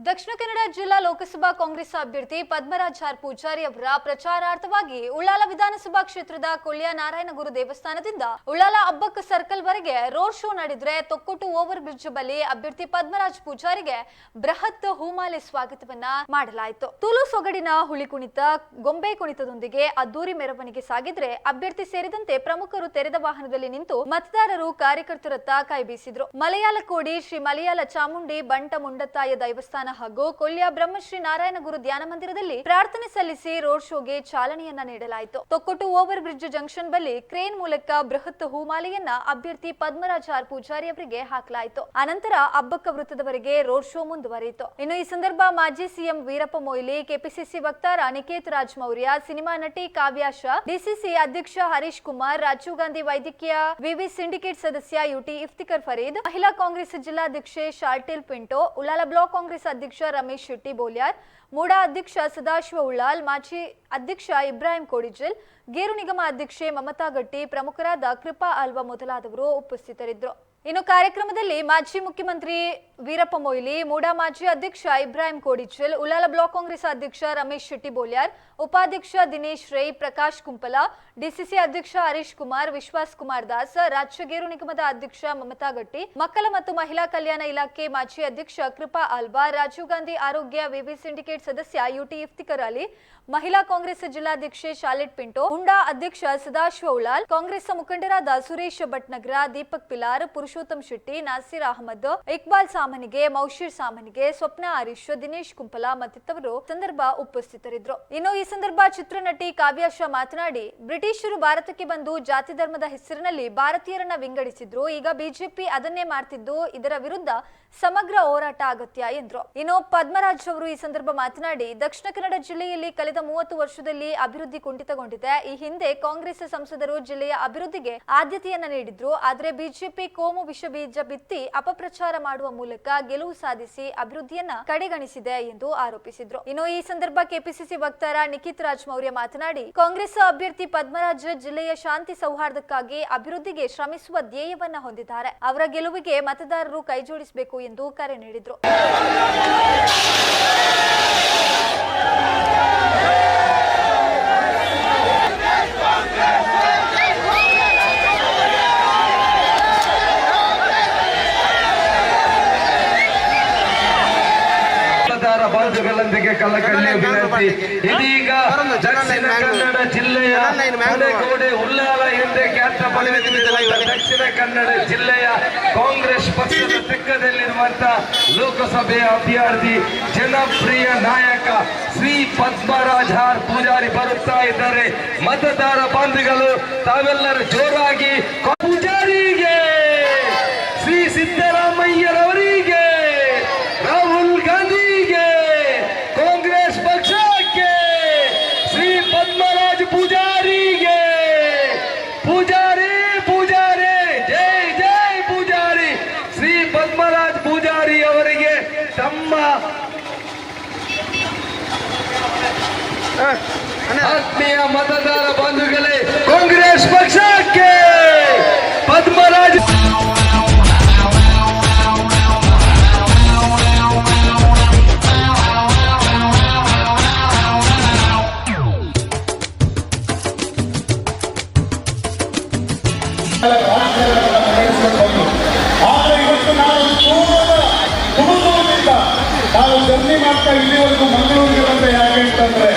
ದಕ್ಷಿಣ ಕನ್ನಡ ಜಿಲ್ಲಾ ಲೋಕಸಭಾ ಕಾಂಗ್ರೆಸ್ ಅಭ್ಯರ್ಥಿ ಪದ್ಮರಾಜ್ ಆರ್ ಪೂಜಾರಿ ಅವರ ಪ್ರಚಾರಾರ್ಥವಾಗಿ ಉಳ್ಳಾಲ ವಿಧಾನಸಭಾ ಕ್ಷೇತ್ರದ ಕೊಲ್ಯ ನಾರಾಯಣಗುರು ದೇವಸ್ಥಾನದಿಂದ ಉಳ್ಳಾಲ ಅಬ್ಬಕ್ಕ ಸರ್ಕಲ್ ವರೆಗೆ ರೋಡ್ ಶೋ ನಡೆದ್ರೆ ತೊಕ್ಕೊಟ್ಟು ಓವರ್ ಬ್ರಿಡ್ಜ್ ಬಳಿ ಅಭ್ಯರ್ಥಿ ಪದ್ಮರಾಜ್ ಪೂಜಾರಿಗೆ ಬೃಹತ್ ಹೂಮಾಲೆ ಸ್ವಾಗತವನ್ನ ಮಾಡಲಾಯಿತು. ತುಳು ಸೊಗಡಿನ ಹುಳಿ ಕುಣಿತ, ಗೊಂಬೆ ಕುಣಿತದೊಂದಿಗೆ ಅದ್ದೂರಿ ಮೆರವಣಿಗೆ ಸಾಗಿದ್ರೆ ಅಭ್ಯರ್ಥಿ ಸೇರಿದಂತೆ ಪ್ರಮುಖರು ತೆರೆದ ವಾಹನದಲ್ಲಿ ನಿಂತು ಮತದಾರರು ಕಾರ್ಯಕರ್ತರತ್ತ ಕೈ ಬೀಸಿದ್ರು. ಮಲಯಾಳ ಕೋಡಿ ಶ್ರೀ ಮಲಯಾಳ ಚಾಮುಂಡಿ ಬಂಟ ಮುಂಡತ್ತಾಯ ದೇವಸ್ಥಾನ ಹಾಗೂ ಕೊಲ್ಯ ಬ್ರಹ್ಮಶ್ರೀ ನಾರಾಯಣ ಗುರು ಧ್ಯಾನ ಮಂದಿರದಲ್ಲಿ ಪ್ರಾರ್ಥನೆ ಸಲ್ಲಿಸಿ ರೋಡ್ ಶೋಗೆ ಚಾಲನೆಯನ್ನ ನೀಡಲಾಯಿತು. ತೊಕ್ಕೊಟ್ಟು ಓವರ್ ಬ್ರಿಡ್ಜ್ ಜಂಕ್ಷನ್ ಬಳಿ ಕ್ರೇನ್ ಮೂಲಕ ಬೃಹತ್ ಹೂಮಾಲೆಯನ್ನ ಅಭ್ಯರ್ಥಿ ಪದ್ಮರಾಜಾರ್ ಪೂಜಾರಿ ಅವರಿಗೆ ಹಾಕಲಾಯಿತು. ಅನಂತರ ಅಬ್ಬಕ್ಕ ವೃತ್ತದವರೆಗೆ ರೋಡ್ ಶೋ ಮುಂದುವರಿಯಿತು. ಇನ್ನು ಈ ಸಂದರ್ಭ ಮಾಜಿ ಸಿಎಂ ವೀರಪ್ಪ ಮೊಯ್ಲಿ, ಕೆಪಿಸಿಸಿ ವಕ್ತಾರ ನಿಕೇತ್ ರಾಜ್ ಮೌರ್ಯ, ಸಿನಿಮಾ ನಟಿ ಕಾವ್ಯ ಶಾ, ಡಿಸಿಸಿ ಅಧ್ಯಕ್ಷ ಹರೀಶ್ ಕುಮಾರ್, ರಾಜೀವ್ ಗಾಂಧಿ ವೈದ್ಯಕೀಯ ವಿವಿ ಸಿಂಡಿಕೇಟ್ ಸದಸ್ಯ ಯುಟಿ ಇಫ್ತಿಕರ್ ಫರೀದ್, ಮಹಿಳಾ ಕಾಂಗ್ರೆಸ್ ಜಿಲ್ಲಾಧ್ಯಕ್ಷೆ ಶಾರ್ಟಿಲ್ ಪಿಂಟೋ ಉಲಾಲ ಬ್ಲಾಕ್ ಕಾಂಗ್ರೆಸ್ ಅಧ್ಯಕ್ಷ ರಮೇಶ್ ಶೆಟ್ಟಿ ಬೋಲ್ಯಾರ್, ಮೂಡಾ ಅಧ್ಯಕ್ಷ ಸದಾಶಿವ ಉಳ್ಳಾಲ್, ಮಾಜಿ ಅಧ್ಯಕ್ಷ ಇಬ್ರಾಹಿಂ ಕೋಡಿಜಲ್ ಗೇರು ನಿಗಮ ಅಧ್ಯಕ್ಷೆ ಮಮತಾ ಗಟ್ಟಿ, ಪ್ರಮುಖರಾದ ಕೃಪಾ ಆಲ್ವಾ ಮೊದಲಾದವರು ಉಪಸ್ಥಿತರಿದ್ದರು. ಇನ್ನು ಕಾರ್ಯಕ್ರಮದಲ್ಲಿ ಮಾಜಿ ಮುಖ್ಯಮಂತ್ರಿ ವೀರಪ್ಪ ಮೊಯ್ಲಿ, ಮೂಡಾ ಮಾಜಿ ಅಧ್ಯಕ್ಷ ಇಬ್ರಾಹಿಂ ಕೋಡಿಚಲ್ ಉಲಾಲ ಬ್ಲಾಕ್ ಕಾಂಗ್ರೆಸ್ ಅಧ್ಯಕ್ಷ ರಮೇಶ್ ಶೆಟ್ಟಿ ಬೋಲ್ಯಾರ್ ಉಪಾಧ್ಯಕ್ಷ ದಿನೇಶ್ ರೈ, ಪ್ರಕಾಶ್ ಕುಂಪಲ, ಡಿಸಿಸಿ ಅಧ್ಯಕ್ಷ ಹರೀಶ್ ಕುಮಾರ್, ವಿಶ್ವಾಸ್ ಕುಮಾರ್ ದಾಸ್, ರಾಜ್ಯ ಗೇರು ನಿಗಮದ ಅಧ್ಯಕ್ಷ ಮಮತಾ ಗಟ್ಟಿ, ಮಕ್ಕಳ ಮತ್ತು ಮಹಿಳಾ ಕಲ್ಯಾಣ ಇಲಾಖೆ ಮಾಜಿ ಅಧ್ಯಕ್ಷ ಕೃಪಾ ಆಲ್ವಾ ರಾಜೀವ್ ಗಾಂಧಿ ಆರೋಗ್ಯ ವಿವಿ ಸಿಂಡಿಕೇಟ್ ಸದಸ್ಯ ಯುಟಿ ಇಫ್ತಿಕರ್ ಅಲಿ ಮಹಿಳಾ ಕಾಂಗ್ರೆಸ್ ಜಿಲ್ಲಾಧ್ಯಕ್ಷೆ ಶಾಲೆಟ್ ಪಿಂಟೋ ಹುಂಡಾ ಅಧ್ಯಕ್ಷ ಸದಾಶಿವ ಉಳಾಲ್ ಕಾಂಗ್ರೆಸ್ ಮುಖಂಡರಾದ ಸುರೇಶ್ ಭಟ್ನಗರ, ದೀಪಕ್ ಪಿಲಾರ್ ಪುರುಷೋತ್ತಮ್ ಶೆಟ್ಟಿ, ನಾಸೀರ್ ಅಹಮದ್, ಇಕ್ಬಾಲ್ ಸಾಮನಿಗೆ, ಮೌಶೀರ್ ಸಾಮನಿಗೆ, ಸ್ವಪ್ನ ಹರೀಶ್, ದಿನೇಶ್ ಕುಂಪಲ ಮತ್ತಿತರರು ಸಂದರ್ಭ ಉಪಸ್ಥಿತರಿದ್ದರು. ಇನ್ನು ಈ ಸಂದರ್ಭ ಚಿತ್ರನಟಿ ಕಾವ್ಯ ಮಾತನಾಡಿ, ಬ್ರಿಟಿಷರು ಭಾರತಕ್ಕೆ ಬಂದು ಜಾತಿ ಧರ್ಮದ ಹೆಸರಿನಲ್ಲಿ ಭಾರತೀಯರನ್ನ ವಿಂಗಡಿಸಿದ್ರು. ಈಗ ಬಿಜೆಪಿ ಅದನ್ನೇ ಮಾಡ್ತಿದ್ದು, ಇದರ ವಿರುದ್ಧ ಸಮಗ್ರ ಹೋರಾಟ ಅಗತ್ಯ ಎಂದ್ರು. ಇನ್ನು ಪದ್ಮರಾಜ್ ಅವರು ಈ ಸಂದರ್ಭ ಮಾತನಾಡಿ, ದಕ್ಷಿಣ ಕನ್ನಡ ಜಿಲ್ಲೆಯಲ್ಲಿ ಕಳೆದ ಮೂವತ್ತು ವರ್ಷದಲ್ಲಿ ಅಭಿವೃದ್ಧಿ ಕುಂಠಿತಗೊಂಡಿದೆ. ಈ ಹಿಂದೆ ಕಾಂಗ್ರೆಸ್ ಸಂಸದರು ಜಿಲ್ಲೆಯ ಅಭಿವೃದ್ಧಿಗೆ ಆದ್ಯತೆಯನ್ನ ನೀಡಿದ್ರು. ಆದರೆ ಬಿಜೆಪಿ ಕೋಮು ವಿಷ ಬೀಜ ಬಿತ್ತಿ ಅಪಪ್ರಚಾರ ಮಾಡುವ ಮೂಲಕ ಗೆಲುವು ಸಾಧಿಸಿ ಅಭಿವೃದ್ಧಿಯನ್ನ ಕಡೆಗಣಿಸಿದೆ ಎಂದು ಆರೋಪಿಸಿದ್ರು. ಇನ್ನು ಈ ಸಂದರ್ಭ ಕೆಪಿಸಿಸಿ ವಕ್ತಾರ ನಿಖಿತ್ ರಾಜ್ ಮೌರ್ಯ ಮಾತನಾಡಿ, ಕಾಂಗ್ರೆಸ್ ಅಭ್ಯರ್ಥಿ ಪದ್ಮರಾಜ್ ಜಿಲ್ಲೆಯ ಶಾಂತಿ ಸೌಹಾರ್ದಕ್ಕಾಗಿ ಅಭಿವೃದ್ಧಿಗೆ ಶ್ರಮಿಸುವ ಧ್ಯೇಯವನ್ನ ಹೊಂದಿದ್ದಾರೆ. ಅವರ ಗೆಲುವಿಗೆ ಮತದಾರರು ಕೈಜೋಡಿಸಬೇಕು ಎಂದು ಕರೆ ನೀಡಿದ್ರು. ಮತದಾರ ಬಾಂಧವರೊಂದಿಗೆ ಕಲಕಳ್ಳಿ ವಿನಂತಿ ಇದೀಗ ದಕ್ಷಿಣ ಕನ್ನಡ ಜಿಲ್ಲೆಯ ಮನೆಗೋಡೆ ಉಲ್ಲಾಲ ಎಂದೇ ಖ್ಯಾತ ದಕ್ಷಿಣ ಕನ್ನಡ ಜಿಲ್ಲೆಯ ಕಾಂಗ್ರೆಸ್ ಪಕ್ಷದ ಪಕ್ಕದಲ್ಲಿರುವಂತಹ ಲೋಕಸಭೆಯ ಅಭ್ಯರ್ಥಿ ಜನಪ್ರಿಯ ನಾಯಕ ಶ್ರೀ ಪದ್ಮರಾಜ್ ಆರ್ ಪೂಜಾರಿ ಬರುತ್ತಾ ಇದ್ದಾರೆ. ಮತದಾರ ಬಂಧುಗಳು ತಾವೆಲ್ಲರೂ ಜೋರಾಗಿ ಪೂಜಾರಿಗೆ. ಪೂಜಾರಿ ಪೂಜಾರಿ ಜೈ ಜೈ ಪೂಜಾರಿ. ಶ್ರೀ ಪದ್ಮರಾಜ್ ಪೂಜಾರಿ ಅವರಿಗೆ ತಮ್ಮ ಆತ್ಮೀಯ ಮತದಾರ ಆದರೆ ಇವತ್ತು ನಾವು ಕುಟುಂಬದಿಂದ ನಾವು ಜರ್ನಿ ಮಾಡ್ತಾ ಇಲ್ಲಿವರೆಗೂ ಮಂಗಳೂರಿಗೆ ಬಂದ ಯಾಕೆ ಅಂತಂದ್ರೆ